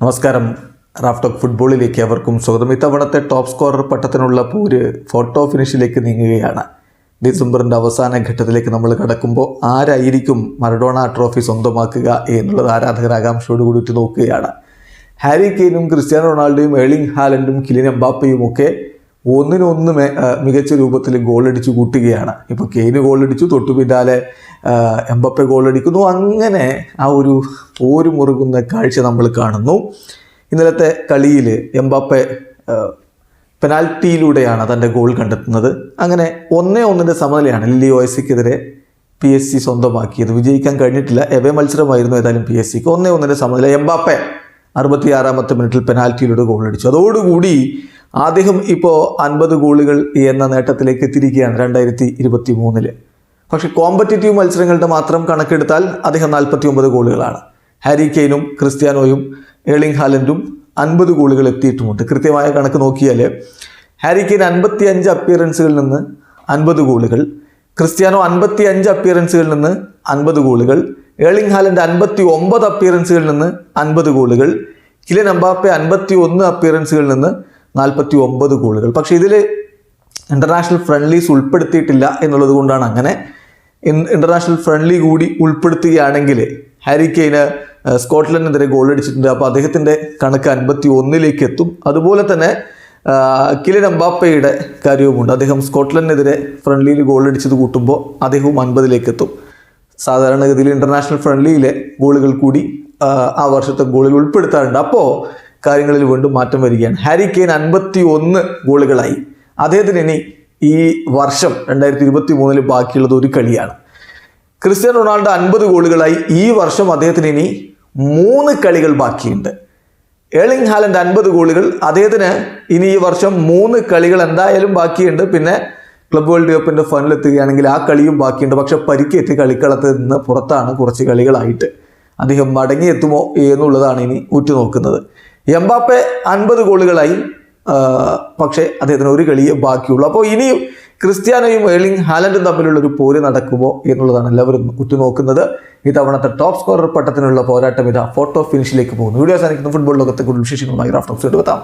നമസ്കാരം. റാഫ്റ്റോക്ക് ഫുട്ബോളിലേക്ക് അവർക്കും സ്വാഗതം. ഇത്തവണത്തെ ടോപ്പ് സ്കോറർ പട്ടത്തിനുള്ള പോര് ഫോട്ടോ ഫിനിഷിലേക്ക് നീങ്ങുകയാണ്. ഡിസംബറിന്റെ അവസാന ഘട്ടത്തിലേക്ക് നമ്മൾ കടക്കുമ്പോൾ ആരായിരിക്കും മറഡോണ ട്രോഫി സ്വന്തമാക്കുക എന്നുള്ളത് ആരാധകർ ആകാംക്ഷയോട് കൂടി നോക്കുകയാണ് ഹാരി കെയ്നും ക്രിസ്ത്യാനോ റൊണാൾഡോയും എളിംഗ് ഹാലൻഡും കിലിൻ എംബാപ്പയും ഒക്കെ ഒന്നിനൊന്ന് മികച്ച രൂപത്തിൽ ഗോളടിച്ചു കൂട്ടുകയാണ്. ഇപ്പോൾ കെയിന് ഗോളടിച്ചു തൊട്ടു പിന്നാലെ എംബപ്പെ ഗോളടിക്കുന്നു. അങ്ങനെ ആ ഒരു പോര് മുറുകുന്ന കാഴ്ച നമ്മൾ കാണുന്നു. ഇന്നലത്തെ കളിയിൽ എംബപ്പെ പെനാൽറ്റിയിലൂടെയാണ് തന്റെ ഗോൾ കണ്ടെത്തുന്നത്. അങ്ങനെ ഒന്നേ ഒന്നിന്റെ സമനിലയാണ് ലില്ലി ഒയസിക്കെതിരെ പി എസ് സി സ്വന്തമാക്കിയത്. വിജയിക്കാൻ കഴിഞ്ഞിട്ടില്ല. എവേ മത്സരമായിരുന്നു ഏതായാലും പി എസ് സിക്ക്. ഒന്നേ ഒന്നിന്റെ സമനില എംബാപ്പെ അറുപത്തിയാറാമത്തെ മിനിറ്റിൽ പെനാൽറ്റിയിലൂടെ ഗോൾ അടിച്ചു അതോടുകൂടി അദ്ദേഹം ഇപ്പോൾ അൻപത് ഗോളുകൾ എന്ന നേട്ടത്തിലേക്ക് എത്തിയിരിക്കുകയാണ് രണ്ടായിരത്തി ഇരുപത്തി മൂന്നിൽ പക്ഷേ കോമ്പറ്റേറ്റീവ് മത്സരങ്ങളുടെ മാത്രം കണക്കെടുത്താൽ അദ്ദേഹം നാൽപ്പത്തി ഒമ്പത് ഗോളുകളാണ്. ഹാരി കെയ്നും ക്രിസ്ത്യാനോയും ഏളിംഗ് ഹാലൻഡും അൻപത് ഗോളുകൾ എത്തിയിട്ടുമുണ്ട്. കൃത്യമായ കണക്ക് നോക്കിയാൽ ഹാരി കെയ്ൻ അൻപത്തി അഞ്ച് അപ്പിയറൻസുകളിൽ നിന്ന് അൻപത് ഗോളുകൾ ക്രിസ്ത്യാനോ അൻപത്തി അഞ്ച് അപ്പിയറൻസുകളിൽ നിന്ന് അൻപത് ഗോളുകൾ ഏളിംഗ് ഹാലൻഡ് അൻപത്തി ഒമ്പത് അപ്പിയറൻസുകളിൽ നിന്ന് അൻപത് ഗോളുകൾ കിലൻ അമ്പാപ്പെ അൻപത്തി ഒന്ന് അപ്പിയറൻസുകളിൽ നിന്ന് നാൽപ്പത്തി ഒമ്പത് ഗോളുകൾ. പക്ഷെ ഇതിൽ ഇന്റർനാഷണൽ ഫ്രണ്ട്ലീസ് ഉൾപ്പെടുത്തിയിട്ടില്ല എന്നുള്ളത് കൊണ്ടാണ് അങ്ങനെ ഇന്റർനാഷണൽ ഫ്രണ്ട്ലി കൂടി ഉൾപ്പെടുത്തുകയാണെങ്കിൽ ഹാരി കെയ്ന് സ്കോട്ട്ലൻഡിനെതിരെ ഗോൾ അടിച്ചിട്ടുണ്ട്. അപ്പോൾ അദ്ദേഹത്തിന്റെ കണക്ക് അൻപത്തി ഒന്നിലേക്ക് എത്തും. അതുപോലെ തന്നെ കിലൻ എംബാപ്പയുടെ കാര്യവുമുണ്ട്. അദ്ദേഹം സ്കോട്ട്ലൻഡിനെതിരെ ഫ്രണ്ട്ലിയിൽ ഗോൾ അടിച്ചത് കൂട്ടുമ്പോൾ അദ്ദേഹവും അൻപതിലേക്ക് എത്തും. സാധാരണഗതിയിൽ ഇന്റർനാഷണൽ ഫ്രണ്ട്ലിയിലെ ഗോളുകൾ കൂടി ആ വർഷത്തെ ഗോളിൽ ഉൾപ്പെടുത്താറുണ്ട്. അപ്പോൾ കാര്യങ്ങളിൽ വീണ്ടും മാറ്റം വരികയാണ്. ഹാരി കെയ്ൻ അൻപത്തി ഒന്ന് ഗോളുകളായി. അദ്ദേഹത്തിന് ഇനി ഈ വർഷം രണ്ടായിരത്തി ഇരുപത്തി മൂന്നിൽ ബാക്കിയുള്ളത് ഒരു കളിയാണ്. ക്രിസ്ത്യാനോ റൊണാൾഡോ അൻപത് ഗോളുകളായി. ഈ വർഷം അദ്ദേഹത്തിന് ഇനി മൂന്ന് കളികൾ ബാക്കിയുണ്ട്. ഏളിംഗ് ഹാലൻഡ് അൻപത് ഗോളുകൾ. അദ്ദേഹത്തിന് ഇനി ഈ വർഷം മൂന്ന് കളികൾ എന്തായാലും ബാക്കിയുണ്ട്. പിന്നെ ക്ലബ് വേൾഡ് കപ്പിന്റെ ഫൈനലെത്തുകയാണെങ്കിൽ ആ കളിയും ബാക്കിയുണ്ട്. പക്ഷെ പരിക്കേറ്റ് കളിക്കളത്തിൽ നിന്ന് പുറത്താണ് കുറച്ച് കളികളായിട്ട്. അദ്ദേഹം മടങ്ങിയെത്തുമോ എന്നുള്ളതാണ് ഇനി ഉറ്റുനോക്കുന്നത്. എംബാപ്പെ അൻപത് ഗോളുകളായി പക്ഷേ അദ്ദേഹത്തിന് ഒരു കളിയെ ബാക്കിയുള്ളൂ. അപ്പോൾ ഇനിയും ക്രിസ്ത്യാനോയും ഏർലിംഗ് ഹാലൻഡും തമ്മിലുള്ള ഒരു പോര് നടക്കുമോ എന്നുള്ളതാണ് എല്ലാവരും ഉറ്റുനോക്കുന്നത്. ഇത്തവണത്തെ ടോപ്പ് സ്കോറർ പട്ടത്തിനുള്ള പോരാട്ടം ഇതാ ഫോട്ടോ ഫിനിഷിലേക്ക് പോകുന്നു. വീഡിയോ സാധിക്കുന്ന ഫുട്ബോൾ ലോകത്തെ കൂടുതൽ വിശേഷങ്ങളുമായി റാഫ്റ്റോക്സ് എടുത്താം